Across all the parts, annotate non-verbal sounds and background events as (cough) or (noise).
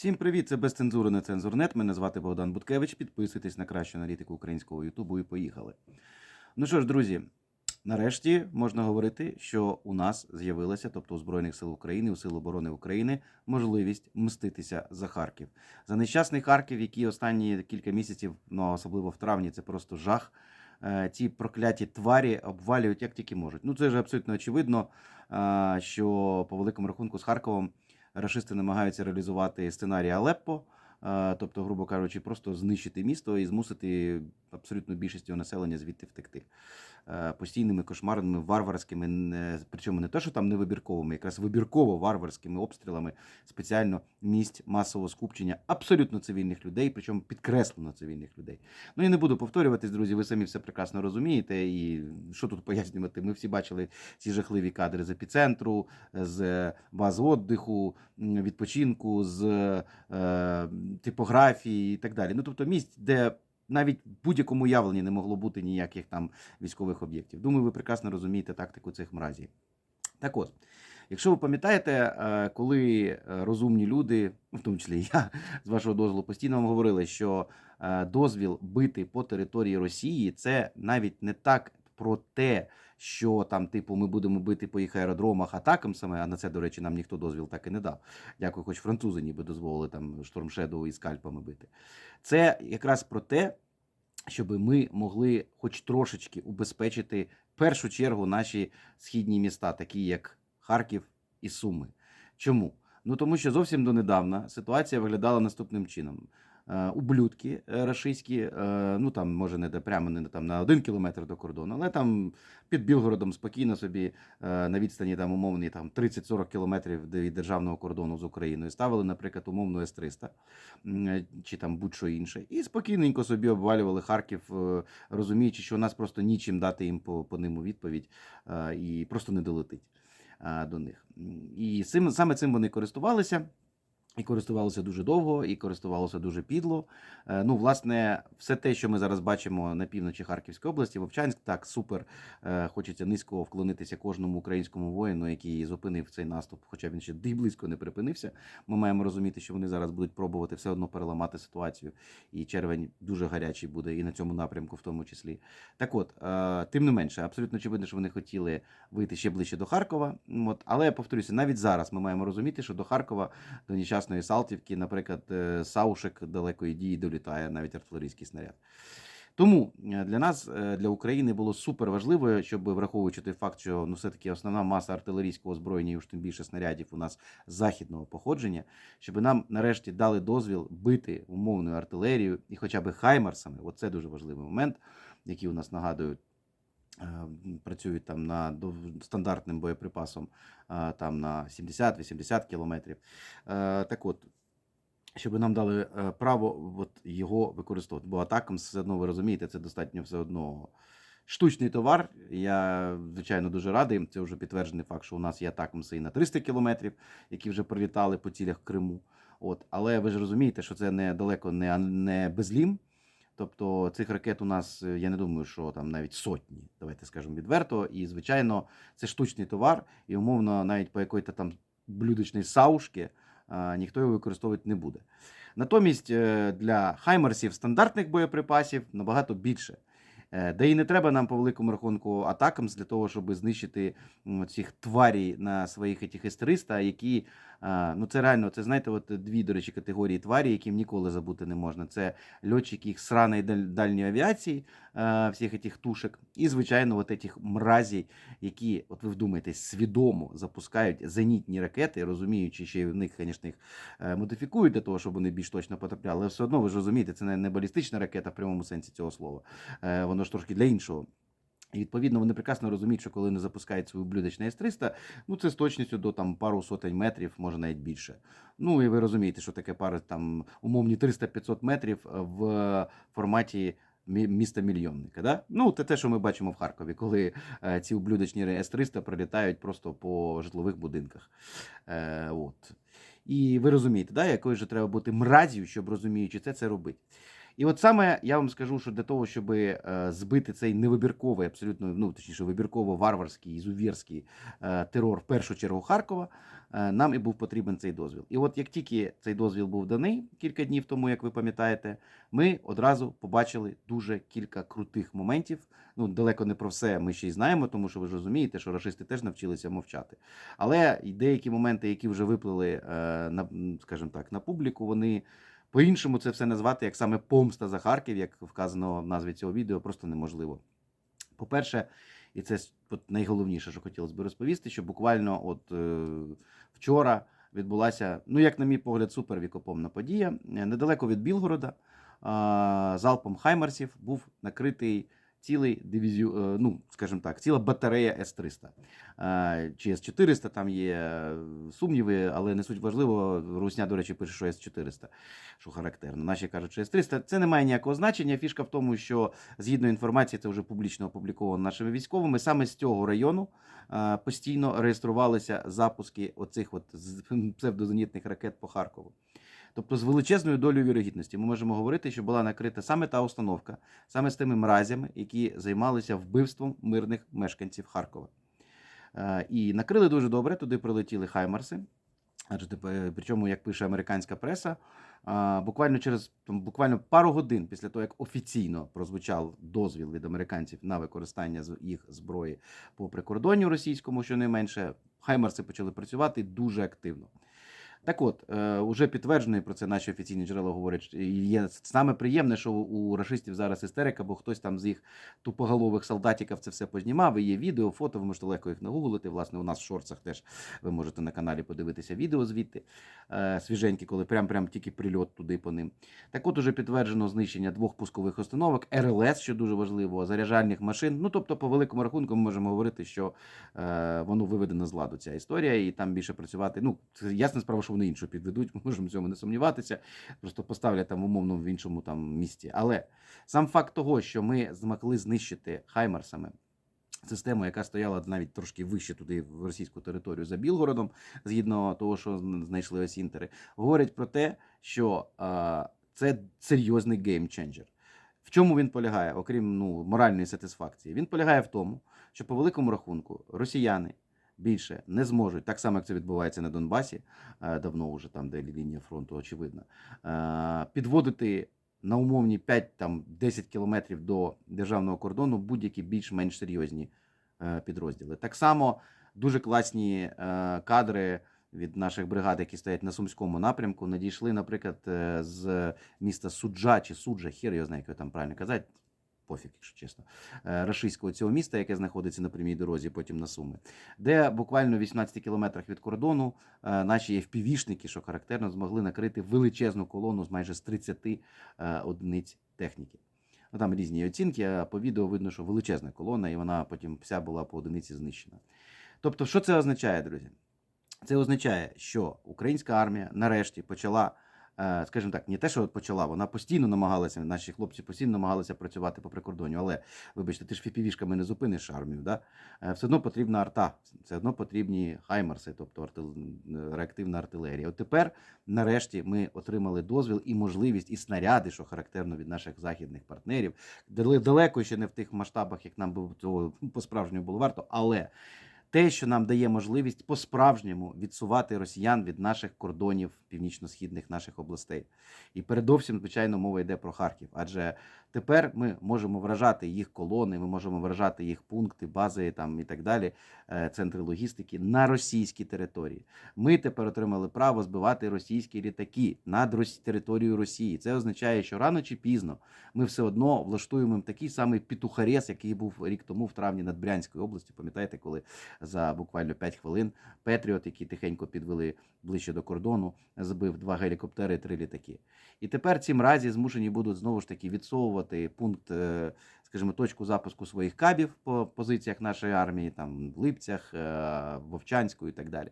Всім привіт! Це без цензури на цензурнет. Мене звати Богдан Буткевич. Підписуйтесь на кращу аналітику українського Ютубу і поїхали. Ну що ж, друзі, нарешті можна говорити, що у нас з'явилася, тобто у Збройних сил України, у Сил оборони України, можливість мститися за Харків. За нещасний Харків, який останні кілька місяців, ну особливо в травні, це просто жах. Е, Ці прокляті тварі обвалюють як тільки можуть. Ну це ж абсолютно очевидно, е, що по великому рахунку з Харковом рашисти намагаються реалізувати сценарій Алеппо, е, тобто, грубо кажучи, просто знищити місто і змусити абсолютно більшість його населення звідти втекти. Е, Постійними кошмарними варварськими, причому не те, що там не вибірковими, якраз вибірково варварськими обстрілами спеціально місць масового скупчення абсолютно цивільних людей, причому підкреслено цивільних людей. Ну я не буду повторюватись, друзі. Ви самі все прекрасно розумієте. І що тут пояснювати? Ми всі бачили ці жахливі кадри з епіцентру, з баз м, відпочинку, з е, типографії і так далі. Ну тобто місць, де навіть в будь-якому уявленні не могло бути ніяких там військових об'єктів. Думаю, ви прекрасно розумієте тактику цих мразів. Так от, якщо ви пам'ятаєте, е, коли е, розумні люди, в тому числі я з вашого дозволу, постійно вам говорили, що е, дозвіл бити по території Росії це навіть не так про те, що там, типу, ми будемо бити по їх аеродромах атакам саме, а на це, до речі, нам ніхто дозвіл так і не дав. Дякую, хоч французи ніби дозволили там штормшеду і скальпами бити. Це якраз про те, щоб ми могли хоч трошечки убезпечити в першу чергу наші східні міста, такі як Харків і Суми. Чому? Ну тому що зовсім донедавна ситуація виглядала наступним чином. Е, Ублюдки е, рашистські, е, ну там може не прямо не там на один кілометр до кордону, але там під Білгородом спокійно собі на відстані там умовні там 30-40 кілометрів від державного кордону з Україною ставили, наприклад, умовну С-300 е, чи там будь-що інше, і спокійненько собі обвалювали Харків, розуміючи, що у нас просто нічим дати їм по, по ним у відповідь і просто не долетить до них. І цим, саме цим вони користувалися. І користувалися дуже довго, і користувалося дуже підло. Е, Ну, власне, все те, що ми зараз бачимо на півночі Харківської області, Вовчанськ, так супер. Е, Хочеться низько вклонитися кожному українському воїну, який зупинив цей наступ, хоча він ще й близько не припинився. Ми маємо розуміти, що вони зараз будуть пробувати все одно переламати ситуацію, і червень дуже гарячий буде, і на цьому напрямку, в тому числі. Так от, е, тим не менше, абсолютно очевидно, що вони хотіли вийти ще ближче до Харкова. От, але повторюся, навіть зараз ми маємо розуміти, що до Харкова, до нещасної Салтівки, наприклад, е, Саушек далекої дії долітає навіть артилерійський снаряд. Тому е, для нас, е, для України, було супер важливо, щоб враховуючи той факт, що ну все-таки основна маса артилерійського озброєння, і уж тим більше снарядів у нас західного походження, щоб нам нарешті дали дозвіл бити умовною артилерією і хоча б хаймарсами. Оце дуже важливий момент, який у нас нагадують. Е, Працюють там на стандартним боєприпасом е, там на 70-80 кілометрів. Е, Так от, щоб нам дали право от його використовувати. Бо атакам все одно ви розумієте, це достатньо все одно штучний товар. Я, звичайно, дуже радий. Це вже підтверджений факт, що у нас є атакамси і на 300 кілометрів, які вже прилітали по цілях Криму. От, але ви ж розумієте, що це не далеко не, не безлім. Тобто цих ракет у нас, е, я не думаю, що там навіть сотні, давайте скажемо відверто. І, звичайно, це штучний товар, і умовно, навіть по якої-то там блюдочній саушки ніхто його використовувати не буде. Натомість е, для хаймерсів стандартних боєприпасів набагато більше. Е, Де і не треба нам по великому рахунку атакам для того, щоб знищити цих тварій на своїх етіх С-300, які ну це реально, це знаєте, от дві, до речі, категорії тварі, яким ніколи забути не можна. Це льотчики їх сраної даль- дальньої авіації, всіх этих тушек, і, звичайно, от этих мразій, які, от ви вдумаєтесь, свідомо запускають зенітні ракети, розуміючи, що в них, звісно, їх е, модифікують для того, щоб вони більш точно потрапляли, але все одно ви ж розумієте, це не, балістична ракета в прямому сенсі цього слова. Е, Воно ж трошки для іншого. І відповідно вони прекрасно розуміють, що коли вони запускають свою блюдечну С-300, ну це з точністю до там пару сотень метрів, може навіть більше. Ну і ви розумієте, що таке пари там умовні 300-500 метрів в форматі міста мільйонника. Да? Ну, це те, що ми бачимо в Харкові, коли е, ці ублюдочні С-300 прилітають просто по житлових будинках. Е, от. І ви розумієте, да, якою ж треба бути мразію, щоб розуміючи це, це робити. І от саме я вам скажу, що для того, щоб збити цей невибірковий, абсолютно, ну точніше, вибірково варварський, ізувірський е, терор в першу чергу Харкова, е, нам і був потрібен цей дозвіл. І от як тільки цей дозвіл був даний кілька днів тому, як ви пам'ятаєте, ми одразу побачили дуже кілька крутих моментів. Ну, далеко не про все ми ще й знаємо, тому що ви ж розумієте, що рашисти теж навчилися мовчати. Але деякі моменти, які вже виплили е, на, скажімо так, на публіку, вони по-іншому це все назвати як саме помста за Харків, як вказано в назві цього відео, просто неможливо. По-перше, і це найголовніше, що хотілося б розповісти, що буквально от е, вчора відбулася, ну як на мій погляд, супервікопомна подія. Недалеко від Білгорода е, залпом Хаймарсів був накритий цілий дивізію, е, ну скажімо так, ціла батарея С-300. Е, Чи С-400 там є е, сумніви, але не суть важливо. Русня, до речі, пише, що С-400, що характерно. Наші кажуть, що С-300. Це не має ніякого значення. Фішка в тому, що згідно інформації, це вже публічно опубліковано нашими військовими. Саме з цього району постійно реєструвалися запуски оцих от (laughs) псевдозенітних ракет по Харкову. Тобто з величезною долею вірогідності ми можемо говорити, що була накрита саме та установка, саме з тими мразями, які займалися вбивством мирних мешканців Харкова. Е, І накрили дуже добре. Туди прилетіли Хаймарси. Адже тепер, причому, як пише американська преса, буквально через там, буквально пару годин після того, як офіційно прозвучав дозвіл від американців на використання їх зброї по прикордонню російському, щонайменше, Хаймарси почали працювати дуже активно. Так от, е, уже підтверджено, про це наші офіційні джерела говорять, є саме приємне, що у рашистів зараз істерика, бо хтось там з їх тупоголових солдатиків це все познімав. І є відео, фото, ви можете легко їх нагуглити. Власне, у нас в шорцах теж ви можете на каналі подивитися відео звідти е, свіженькі, коли прям прям тільки прильот туди по ним. Так от уже підтверджено знищення двох пускових установок, РЛС, що дуже важливо, заряджальних машин. Ну тобто, по великому рахунку, ми можемо говорити, що е, воно виведено з ладу ця історія, і там більше працювати. Ну, ясна справа, вони іншу підведуть, (laughs) ми можемо в цьому не сумніватися. Просто поставлять там умовно в іншому там місті. Але сам факт того, що ми змогли знищити Хаймарсами систему, яка стояла навіть трошки вище туди в російську територію за Білгородом, згідно того, що зн- знайшли осінтери, говорять про те, що а, це серйозний геймченджер. В чому він полягає, окрім ну, моральної сатисфакції? Він полягає в тому, що по великому рахунку росіяни більше не зможуть, так само як це відбувається на Донбасі, е, давно вже там, де лінія фронту очевидна, е, підводити на умовні 5-10 кілометрів до державного кордону будь-які більш-менш серйозні е, підрозділи. Так само дуже класні кадри від наших бригад, які стоять на Сумському напрямку, надійшли, наприклад, з міста Суджа чи Суджа, хір його знає, як його там правильно казати. Пофіг, якщо чесно, е, рашистського цього міста, яке знаходиться на прямій дорозі, потім на Суми, де буквально в 18 кілометрах від кордону е, наші FPV-шники, що характерно, змогли накрити величезну колону з майже з 30 е, одиниць техніки. Ну, там різні оцінки, а по відео видно, що величезна колона, і вона потім вся була по одиниці знищена. Тобто, що це означає, друзі? Це означає, що українська армія нарешті почала, скажімо так, не те, що почала, вона постійно намагалася, наші хлопці постійно намагалися працювати по прикордонню. Але, вибачте, ти ж фіпівішками не зупиниш армію. Да? Е, Все одно потрібна арта, все одно потрібні хаймарси, тобто артил- реактивна артилерія. От тепер, нарешті, ми отримали дозвіл і можливість, і снаряди, що характерно від наших західних партнерів. Далеко ще не в тих масштабах, як нам би цього по-справжньому було варто, але те, що нам дає можливість по-справжньому відсувати росіян від наших кордонів північно-східних наших областей. І передовсім, звичайно, мова йде про Харків. Адже тепер ми можемо вражати їх колони, ми можемо вражати їх пункти, бази там і так далі, е, центри логістики на російській території. Ми тепер отримали право збивати російські літаки над територією Росії. Це означає, що рано чи пізно ми все одно влаштуємо такий самий пітухарес, який був рік тому в травні над Брянською областю. Пам'ятаєте, коли за буквально 5 хвилин Петріот, які тихенько підвели ближче до кордону, збив два гелікоптери три літаки. І тепер ці мразі змушені будуть знову ж таки відсовувати пункт, е, скажімо, точку запуску своїх кабів по позиціях нашої армії, там в Липцях, е, Вовчанську і так далі.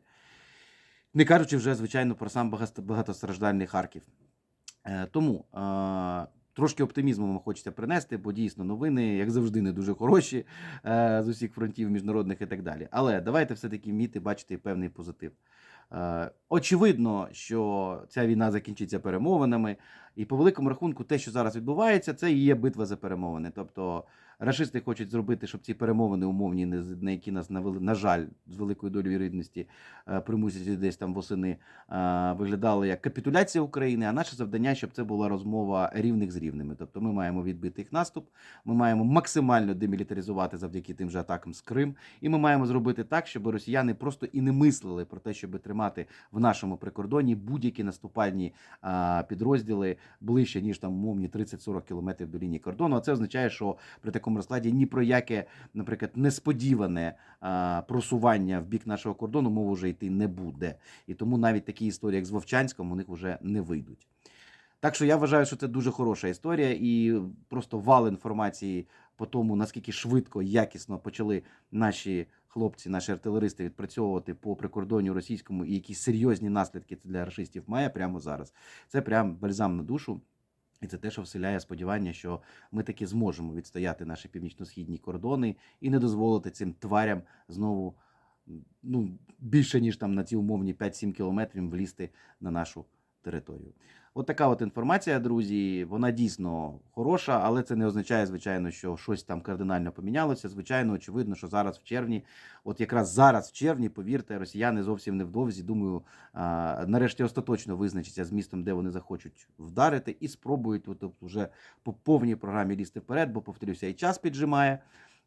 Не кажучи вже, звичайно, про сам багатостраждальний Харків. Е, Тому трошки оптимізму вам хочеться принести, бо дійсно новини, як завжди, не дуже хороші е, з усіх фронтів міжнародних і так далі. Але давайте все-таки вміти бачити певний позитив. Е, Очевидно, що ця війна закінчиться перемовинами, і по великому рахунку, те, що зараз відбувається, це і є битва за перемовини. Тобто рашисти хочуть зробити, щоб ці перемовини умовні, на які нас навели, на жаль, з великою долею вірогідності е, примусять десь там восени, е, виглядали як капітуляція України. А наше завдання, щоб це була розмова рівних з рівними. Тобто, ми маємо відбити їх наступ, ми маємо максимально демілітаризувати завдяки тим же атакам з Крим, і ми маємо зробити так, щоб росіяни просто і не мислили про те, щоб тримати в нашому прикордоні будь-які наступальні підрозділи ближче ніж там умовні 30-40 кілометрів до лінії кордону. А це означає, що при такому розкладі ні про яке, наприклад, несподіване просування в бік нашого кордону мова вже йти не буде. І тому навіть такі історії, як з Вовчанськом, у них вже не вийдуть. Так що я вважаю, що це дуже хороша історія, і просто вал інформації по тому, наскільки швидко, якісно почали наші хлопці, наші артилеристи відпрацьовувати по прикордонню російському, і які серйозні наслідки це для рашистів має прямо зараз. Це прям бальзам на душу. І це те, що вселяє сподівання, що ми таки зможемо відстояти наші північно-східні кордони і не дозволити цим тварям знову ну, більше ніж там на ці умовні 5-7 кілометрів влізти на нашу територію. От от інформація, друзі. Вона дійсно хороша, але це не означає, звичайно, що щось там кардинально помінялося. Звичайно, очевидно, що зараз в червні, от якраз зараз в червні, повірте, росіяни зовсім невдовзі, думаю, нарешті остаточно визначаться з містом, де вони захочуть вдарити, і спробують от, вже по повній програмі лізти вперед, бо повторюся, і час піджимає.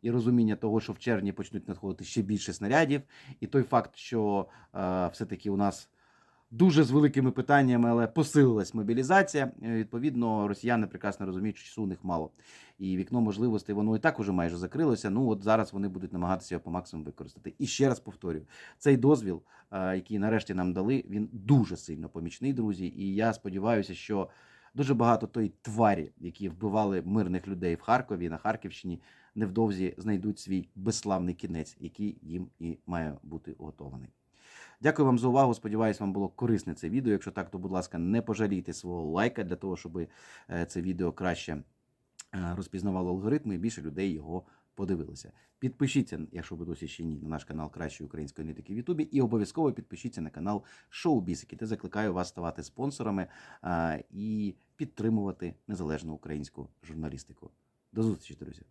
І розуміння того, що в червні почнуть надходити ще більше снарядів, і той факт, що е, все-таки у нас дуже з великими питаннями, але посилилась мобілізація. е, Відповідно, росіяни прекрасно розуміють, що часу у них мало. І вікно можливостей воно і так уже майже закрилося. Ну от зараз вони будуть намагатися його по максимуму використати. І ще раз повторюю, цей дозвіл, е, який нарешті нам дали, він дуже сильно помічний, друзі. І я сподіваюся, що. Дуже багато той тварі, які вбивали мирних людей в Харкові на Харківщині, невдовзі знайдуть свій безславний кінець, який їм і має бути готований. Дякую вам за увагу. Сподіваюсь, вам було корисне це відео. Якщо так, то будь ласка, не пожалійте свого лайка для того, щоб е, це відео краще е, розпізнавало алгоритми і більше людей його подивилися. Підпишіться, якщо ви досі ще ні, на наш канал Кращої української аналітики в Ютубі, і обов'язково підпишіться на канал Шоу Бісики, де закликаю вас ставати спонсорами е, і підтримувати незалежну українську журналістику. До зустрічі, друзі!